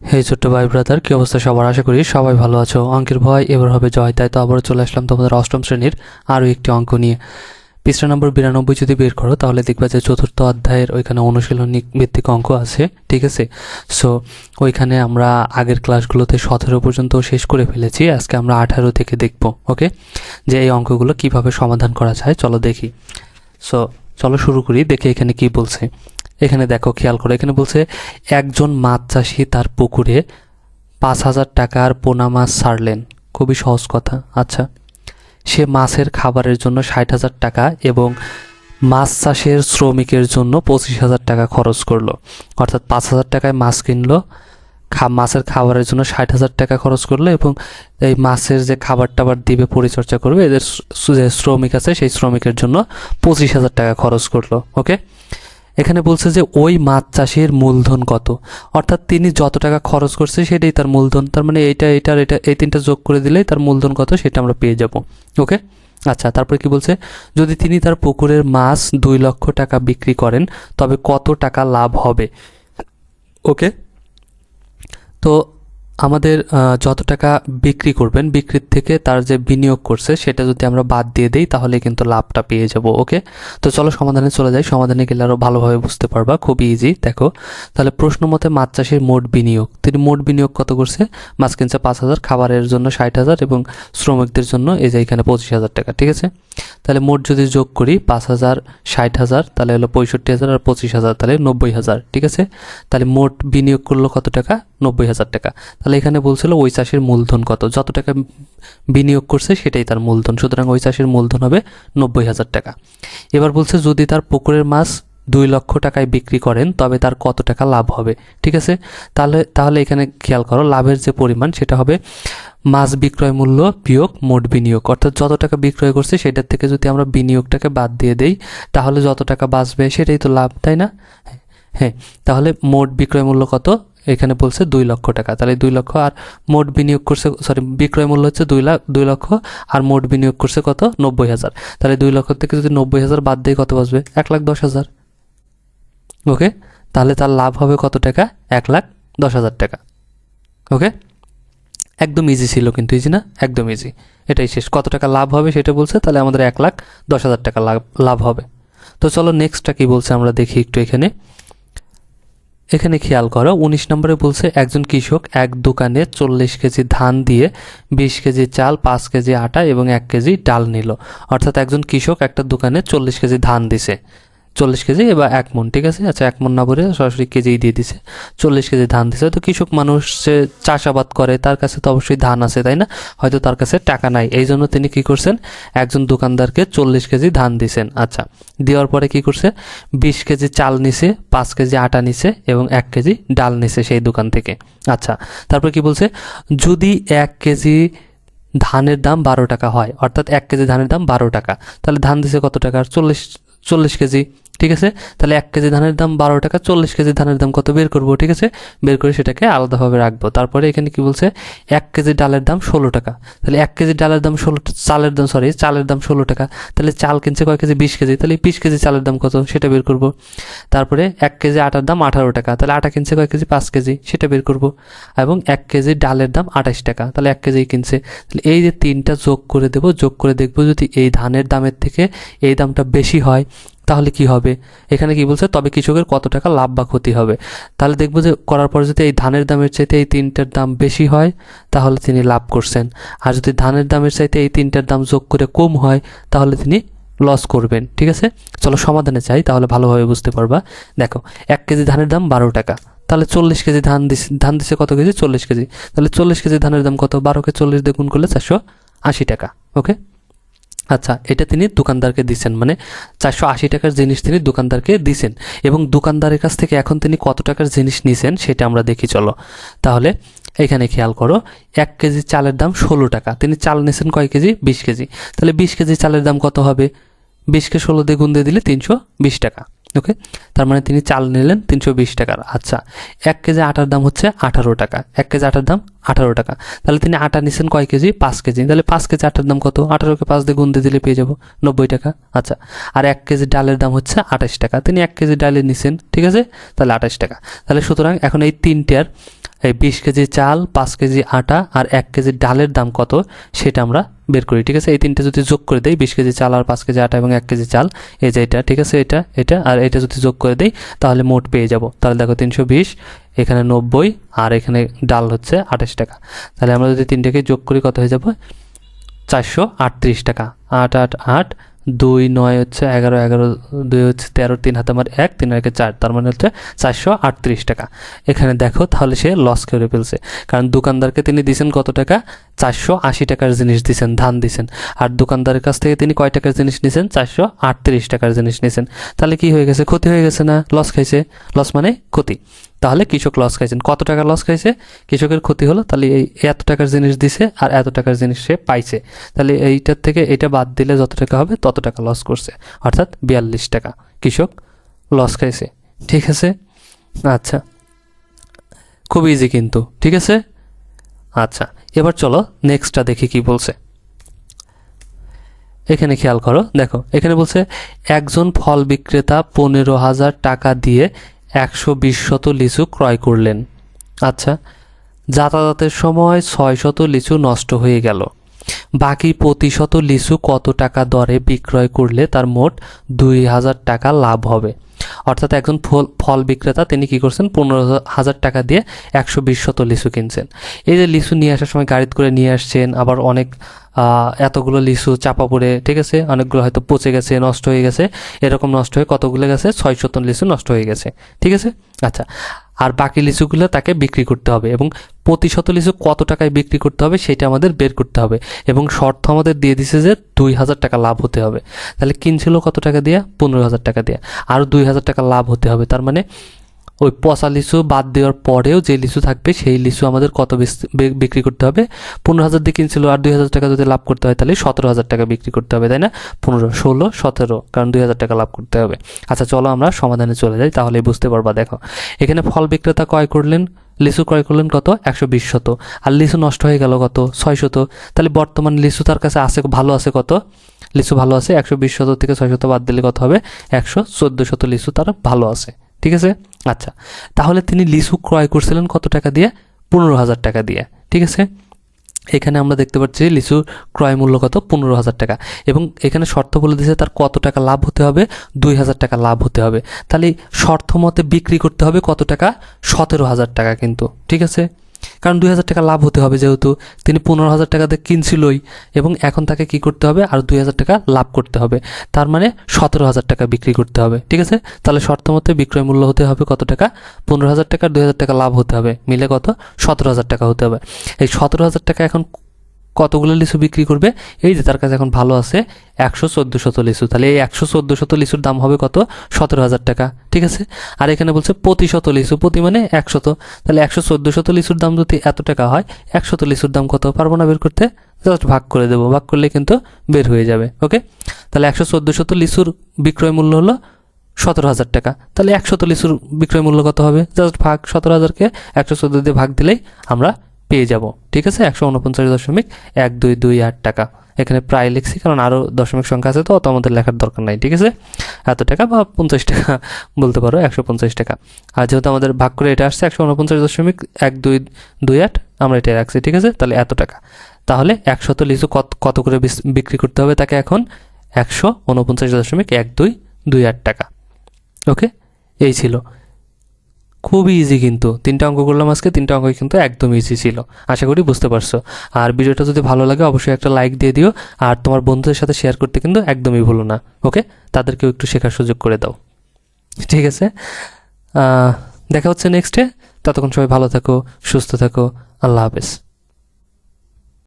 হেই ছোট্ট ভাই ব্রাদার, কি অবস্থা সবার? আশা করি সবাই ভালো আছো। অঙ্কের ভয় এবার হবে জয়, তাই তো আবারও চলে আসলাম তোমাদের অষ্টম শ্রেণির আরও একটি অঙ্ক নিয়ে। পৃষ্ঠা নম্বর বিরানব্বই যদি বের করো, তাহলে দেখবে যে চতুর্থ অধ্যায়ের ওইখানে অনুশীলনী ভিত্তিক অঙ্ক আছে, ঠিক আছে? সো ওইখানে আমরা আগের ক্লাসগুলোতে সতেরো পর্যন্ত শেষ করে ফেলেছি, আজকে আমরা আঠারো থেকে দেখব, ওকে? যে এই অঙ্কগুলো কীভাবে সমাধান করা যায়, চলো দেখি। সো চলো শুরু করি, দেখে এখানে কি বলছে। এখানে দেখো খেয়াল করো, এখানে বলছে একজন মাছ চাষি তার পুকুরে পাঁচ হাজার টাকার পোনা মাছ ছাড়লেন খুবই সহজ কথা। আচ্ছা সে মাছের খাবারের জন্য ষাট হাজার টাকা এবং মাছ চাষের শ্রমিকের জন্য পঁচিশ হাজার টাকা খরচ করল। অর্থাৎ পাঁচ হাজার টাকায় মাছ কিনলো মাছের খাবারের জন্য ষাট হাজার টাকা খরচ করল এবং এই মাছের যে খাবার টাবার দিবে, পরিচর্যা করবে, এদের যে শ্রমিক আছে, সেই শ্রমিকের জন্য পঁচিশ হাজার টাকা খরচ করল। ওকে? এখানে বলছে যে, ওই মাছ চাষের মূলধন কত? অর্থাৎ তিনি যত টাকা খরচ করছে সেটাই তার মূলধন। তার মানে এইটা এটার এটা, এই তিনটা যোগ করে দিলেই তার মূলধন কত সেটা আমরা পেয়ে যাব। ওকে? আচ্ছা তারপরে কি বলছে? যদি তিনি তার পুকুরের মাছ দুই লক্ষ টাকা বিক্রি করেন, তবে কত টাকা লাভ হবে? ওকে? তো আমাদের যত টাকা বিক্রি করবেন, বিক্রির থেকে তার যে বিনিয়োগ করছে, সেটা যদি আমরা বাদ দিয়ে দিই, তাহলে কিন্তু লাভটা পেয়ে যাব, ওকে? তো চলো সমাধানে চলে যাই। সমাধানে গেলে আরও ভালোভাবে বুঝতে পারবা খুবই ইজি দেখো। তাহলে প্রশ্ন মতে মাছ চাষের মোট বিনিয়োগ। তিনি মোট বিনিয়োগ কত করছে? মাছ কিনছে পাঁচ হাজার, খাবারের জন্য ষাট হাজার এবং শ্রমিকদের জন্য এই যে এখানে পঁচিশ হাজার টাকা, ঠিক আছে? তাহলে মোট যদি যোগ করি, পাঁচ হাজার, ষাট হাজার, তাহলে হলো পঁয়ষট্টি হাজার আর পঁচিশ হাজার, তাহলে নব্বই হাজার, ঠিক আছে? তাহলে মোট বিনিয়োগ করল কত টাকা? নব্বই হাজার টাকা। তাহলে এখানে বলছিল ওই চাষের মূলধন কত? যত টাকা বিনিয়োগ করছে সেটাই তার মূলধন। সুতরাং ওই চাষের মূলধন হবে নব্বই হাজার টাকা। এবার বলছে যদি তার পুকুরের মাছ দুই লক্ষ টাকায় বিক্রি করেন, তবে তার কত টাকা লাভ হবে? ঠিক আছে? তাহলে তাহলে এখানে খেয়াল করো, লাভের যে পরিমাণ সেটা হবে মাছ বিক্রয় মূল্য বিয়োগ মোট বিনিয়োগ। অর্থাৎ যত টাকা বিক্রয় করছে সেটার থেকে যদি আমরা বিনিয়োগটাকে বাদ দিয়ে দেই, তাহলে যত টাকা বাঁচবে সেটাই তো লাভ, তাই না? হ্যাঁ তাহলে মোট বিক্রয় মূল্য কত? এখানে বলছে দুই লক্ষ টাকা। তাহলে দুই লক্ষ আর মোট বিনিয়োগ করছে সরি বিক্রয় মূল্য হচ্ছে দুই লাখ, দুই লক্ষ আর মোট বিনিয়োগ করছে কত? নব্বই হাজার। তাহলে দুই লক্ষ থেকে যদি নব্বই হাজার বাদ দিয়ে কত বাঁচবে এক লাখ দশ হাজার। ওকে? তাহলে তার লাভ হবে কত টাকা? এক লাখ দশ হাজার টাকা। ওকে? একদম ইজি ছিল কিন্তু ইজি না? একদম ইজি এটাই শেষ। কত টাকা লাভ হবে সেটা বলছে, তাহলে আমাদের এক লাখ দশ হাজার টাকা লাভ লাভ হবে। তো চলো নেক্সটটা কী বলছে আমরা দেখি একটু এখানে। এখানে খেয়াল করো, উনিশ নম্বরে বলছে, একজন কৃষক এক দোকানে চল্লিশ কেজি ধান দিয়ে বিশ কেজি চাল, পাঁচ কেজি আটা এবং এক কেজি ডাল নিল। অর্থাৎ একজন কৃষক একটা দোকানে চল্লিশ কেজি ধান দিছে। চল্লিশ কেজি বা এক মন ঠিক আছে? আচ্ছা এক মন না ভরে সরাসরি কেজিই দিয়ে দিছে। চল্লিশ কেজি ধান দিছে। তো কৃষক মানুষ যে চাষাবাদ করে, তার কাছে তো অবশ্যই ধান আছে, তাই না? হয়তো তার কাছে টাকা নাই। এই জন্য তিনি কি করছেন? একজন দোকানদারকে চল্লিশ কেজি ধান দিছেন। আচ্ছা দেওয়ার পরে কি করছে? বিশ কেজি চাল নিছে, পাঁচ কেজি আটা নিছে এবং এক কেজি ডাল নিছে সেই দোকান থেকে। আচ্ছা তারপর কি বলছে? যদি এক কেজি ধানের দাম বারো টাকা হয়, অর্থাৎ এক কেজি ধানের দাম বারো টাকা, তাহলে ধান দিছে কত টাকা? চল্লিশ চল্লিশ কেজি ঠিক আছে? তাহলে এক কেজি ধানের দাম বারো টাকা, চল্লিশ কেজি ধানের দাম কত বের করব, ঠিক আছে? বের করে সেটাকে আলাদাভাবে রাখব। তারপরে এখানে কি বলছে? এক কেজি ডালের দাম ষোলো টাকা। তাহলে এক কেজি ডালের দাম ষোলো, চালের দাম সরি চালের দাম ষোলো টাকা। তাহলে চাল কিনছে কয় কেজি? বিশ কেজি। তাহলে বিশ কেজি চালের দাম কত? সেটা বের করব। তারপরে এক কেজি আটার দাম আঠারো টাকা। তাহলে আটা কিনছে কয় কেজি? পাঁচ কেজি। সেটা বের করব। এবং এক কেজি ডালের দাম আঠাশ টাকা। তাহলে এক কেজি কিনছে। তাহলে এই যে তিনটা যোগ করে দেব, যোগ করে দেখব যদি এই ধানের দামের থেকে এই দামটা বেশি হয় তাহলে কি হবে? এখানে কি বলছে? তবে কৃষকের কত টাকা লাভ বা ক্ষতি হবে? তাহলে দেখব যে করার পর যদি এই ধানের দামের চাইতে এই তিনটার দাম বেশি হয়, তাহলে তিনি লাভ করছেন। আর যদি ধানের দামের চাইতে এই তিনটার দাম যোগ করে কম হয়, তাহলে তিনি লস করবেন। ঠিক আছে? চলো সমাধানে চাই তাহলে ভালোভাবে বুঝতে পারবা। দেখো, এক কেজি ধানের দাম বারো টাকা। তাহলে চল্লিশ কেজি ধান দিস ধান দিছে কত কেজি? চল্লিশ কেজি। তাহলে চল্লিশ কেজি ধানের দাম কত? বারোকে চল্লিশ দিয়ে গুণ করলে চারশো আশি টাকা। ওকে আচ্ছা এটা তিনি দোকানদারকে দিচ্ছেন মানে চারশো আশি টাকার জিনিস তিনি দোকানদারকে দিচ্ছেন এবং দোকানদারের কাছ থেকে এখন তিনি কত টাকার জিনিস নিছেন সেটা আমরা দেখি, চলো। তাহলে এখানে খেয়াল করো, এক কেজি চালের দাম ষোলো টাকা। তিনি চাল নিছেন কয় কেজি? বিশ কেজি। তাহলে বিশ কেজি চালের দাম কত হবে? বিশকে ষোলো দিয়ে গুণ দিয়ে দিলে তিনশো বিশ টাকা। ওকে তার মানে তিনি চাল নিলেন তিনশো বিশ টাকার। আচ্ছা এক কেজি আটার দাম হচ্ছে আঠারো টাকা। এক কেজি আটার দাম আঠারো টাকা। তাহলে তিনি আটা নিছেন কয় কেজি? পাঁচ কেজি। তাহলে পাঁচ কেজি আটার দাম কত? আঠারোকে পাঁচ দিয়ে গুণ দিয়ে দিলে পেয়ে যাব নব্বই টাকা। আচ্ছা আর এক কেজি ডালের দাম হচ্ছে আঠাশ টাকা। তিনি এক কেজি ডালে নিছেন, ঠিক আছে? তাহলে আঠাশ টাকা। তাহলে সুতরাং এখন এই তিনটার বিশ কেজি চাল, পাঁচ কেজি আটা আর এক কেজি ডালের দাম কত সেটা আমরা বের করি, ঠিক আছে? এই তিনটে যদি যোগ করে দেই, বিশ কেজি চাল আর পাঁচ কেজি আটা এবং এক কেজি চাল, এই যে এটা, ঠিক আছে? এটা এটা আর এটা যদি যোগ করে দেই, তাহলে মোট পেয়ে যাব। তাহলে দেখো তিনশো বিশ, এখানে নব্বই আর এখানে ডাল হচ্ছে আঠাশ টাকা। তাহলে আমরা যদি তিনটাকে যোগ করি, কত হয়ে যাবে? চারশো আটত্রিশ টাকা। আট আট আট দুই নয় হচ্ছে এগারো এগারো, দুই হচ্ছে তেরো, তিন হাতে আমার এক, তিন একে চার, তার মানে হচ্ছে চারশো আটত্রিশ টাকা। এখানে দেখো তাহলে সে লস করে ফেলছে। কারণ দোকানদারকে তিনি দিছেন কত টাকা? চারশো আশি টাকার জিনিস দিছেন, ধান দিছেন। আর দোকানদারের কাছ থেকে তিনি কয় টাকার জিনিস নিয়েছেন চারশো আটত্রিশ টাকার জিনিস নিয়েছেন তাহলে কি হয়ে গেছে? ক্ষতি হয়ে গেছে না? লস খাইছে? লস মানে ক্ষতি। তাহলে কৃষক লস খাইছেন। কত টাকা লস খাইছে? কৃষকের ক্ষতি হলো, তাহলে এই এত টাকার জিনিস দিছে আর এত টাকার জিনিস সে পাইছে। তাহলে এইটার থেকে এটা বাদ দিলে যত টাকা হবে, তত টাকা লস করছে। অর্থাৎ বিয়াল্লিশ টাকা কৃষক লস খাইছে। ঠিক আছে? আচ্ছা। খুব ইজি কিন্তু। ঠিক আছে? আচ্ছা এবার চলো নেক্সটটা দেখি কি বলছে। এখানে খেয়াল করো, দেখো, এখানে বলছে, একজন ফল বিক্রেতা পনেরো হাজার টাকা দিয়ে একশো বিশ শত লিচু ক্রয় করলেন। আচ্ছা যাতায়াতের সময় ছয় শত লিচু নষ্ট হয়ে গেল। বাকি প্রতিশত লিচু কত টাকা দরে বিক্রয় করলে তার মোট দুই হাজার টাকা লাভ হবে? অর্থাৎ একজন ফল ফল বিক্রেতা, তিনি কি করছেন? পনেরো হাজার টাকা দিয়ে একশো বিশ শত লিচু কিনছেন। এই যে লিচু নিয়ে আসার সময় গাড়িতে করে নিয়ে আসছেন, আবার অনেক এতগুলো লিচু চাপা পড়ে, ঠিক আছে? অনেকগুলো হয়তো পচে গেছে, নষ্ট হয়ে গেছে। এরকম নষ্ট হয়ে কতগুলো গেছে? ছয় শত লিচু নষ্ট হয়ে গেছে, ঠিক আছে? আচ্ছা আর বাকি লিচুগুলো তাকে বিক্রি করতে হবে এবং প্রতি শত লিচু কত টাকায় বিক্রি করতে হবে সেটা আমাদের বের করতে হবে এবং শর্ত আমাদের দিয়ে দিছে যে দুই হাজার টাকা লাভ হতে হবে। তাহলে কিনছিল কত টাকা দিয়ে? পনেরো হাজার টাকা দিয়ে। আরও দুই হাজার টাকা লাভ হতে হবে। তার মানে ওই পচা লিচু বাদ দেওয়ার পরেও যে লিচু থাকবে, সেই লিচু আমাদের কত বিক্রি করতে হবে? পনেরো হাজার দিয়ে কিনছিল আর দুই হাজার টাকা যদি লাভ করতে হয় তাহলে সতেরো হাজার টাকা বিক্রি করতে হবে, তাই না? পনেরো, ষোলো, সতেরো, কারণ দুই হাজার টাকা লাভ করতে হবে। আচ্ছা চলো আমরা সমাধানে চলে যাই, তাহলে বুঝতে পারবা, দেখো। এখানে ফল বিক্রেতা ক্রয় করলেন, লিচু ক্রয় করলেন কত? একশো বিশ শত। আর লিচু নষ্ট হয়ে গেল কত? ছয় শত। তাহলে বর্তমান লিচু তার কাছে আছে, ভালো আছে কত? লিচু ভালো আছে, একশো বিশ শত থেকে ছয় শত বাদ দিলে কত হবে? একশো চোদ্দ শত লিচু তার ভালো আছে। ঠিক আছে? আচ্ছা তাহলে তিনি লিসু ক্রয় করছিলেন কত টাকা দিয়ে? পনেরো হাজার টাকা দিয়ে, ঠিক আছে? এখানে আমরা দেখতে পাচ্ছি লিচু ক্রয় মূল্য কত? পনেরো হাজার টাকা। এবং এখানে শর্ত বলে দিয়েছে তার কত টাকা লাভ হতে হবে? দুই হাজার টাকা লাভ হতে হবে। তাহলে শর্ত মতে বিক্রি করতে হবে কত টাকা? সতেরো হাজার টাকা কিন্তু, ঠিক আছে? কারণ দুই হাজার টাকা লাভ হতে হবে যেহেতু তিনি পনেরো হাজার টাকাতে কিনছিলই এবং এখন তাকে কি করতে হবে? আর দুই হাজার টাকা লাভ করতে হবে। তার মানে সতেরো হাজার টাকা বিক্রি করতে হবে। ঠিক আছে? তাহলে শর্ত মতে বিক্রয় মূল্য হতে হবে কত টাকা? পনেরো হাজার টাকা। দুই হাজার টাকা লাভ হতে হবে। মিলে কত? সতেরো হাজার টাকা হতে হবে। এই সতেরো হাজার টাকা এখন কতগুলো লিচু বিক্রি করবে? এই যে তার কাছে এখন ভালো আছে একশো চোদ্দ শত লিচু। তাহলে এই একশো চোদ্দ শত লিচুর দাম হবে কত? সতেরো হাজার টাকা, ঠিক আছে? আর এখানে বলছে প্রতি শত লিচু প্রতি মানে একশত। তাহলে একশো চোদ্দ শত লিচুর দাম যদি এত টাকা হয়, একশত লিচুর দাম কত? পারব না বের করতে? জাস্ট ভাগ করে দেবো। ভাগ করলে কিন্তু বের হয়ে যাবে, ওকে? তাহলে একশো চোদ্দ শত লিচুর বিক্রয় মূল্য হলো সতেরো হাজার টাকা। তাহলে একশত লিচুর বিক্রয় মূল্য কত হবে? জাস্ট ভাগ সতেরো হাজারকে একশো চোদ্দ দিয়ে ভাগ দিলেই আমরা পেয়ে যাব, ঠিক আছে? একশো উনপঞ্চাশ দশমিক এক দুই দুই আট টাকা। এখানে প্রায় লিখছি, কারণ আরও দশমিক সংখ্যা আছে তো অত আমাদের লেখার দরকার নাই, ঠিক আছে? এত টাকা বা পঞ্চাশ টাকা বলতে পারো, একশো পঞ্চাশ টাকা। আর যেহেতু আমাদের ভাগ করে এটা আসছে, একশো উনপঞ্চাশ দশমিক এক দুই দুই আট, আমরা এটা রাখছি, ঠিক আছে? তাহলে এত টাকা। তাহলে একশত লিচু কত কত করে বিক্রি করতে হবে তাকে এখন? একশো উনপঞ্চাশ দশমিক এক দুই দুই আট টাকা। ওকে? এই ছিল। খুবই ইজি কিন্তু। তিনটা অঙ্ক করলাম আজকে, তিনটা অঙ্ক কিন্তু একদম ইজি ছিল। আশা করি বুঝতে পারছ। আর ভিডিওটা যদি ভালো লাগে, অবশ্যই একটা লাইক দিয়ে দিও। আর তোমার বন্ধুদের সাথে শেয়ার করতে কিন্তু একদমই ভুলো না ওকে তাদেরকেও একটু শেখার সুযোগ করে দাও। ঠিক আছে? দেখা হচ্ছে নেক্সটে ততক্ষণ সবাই ভালো থাকো, সুস্থ থাকো। আল্লাহ হাফেজ।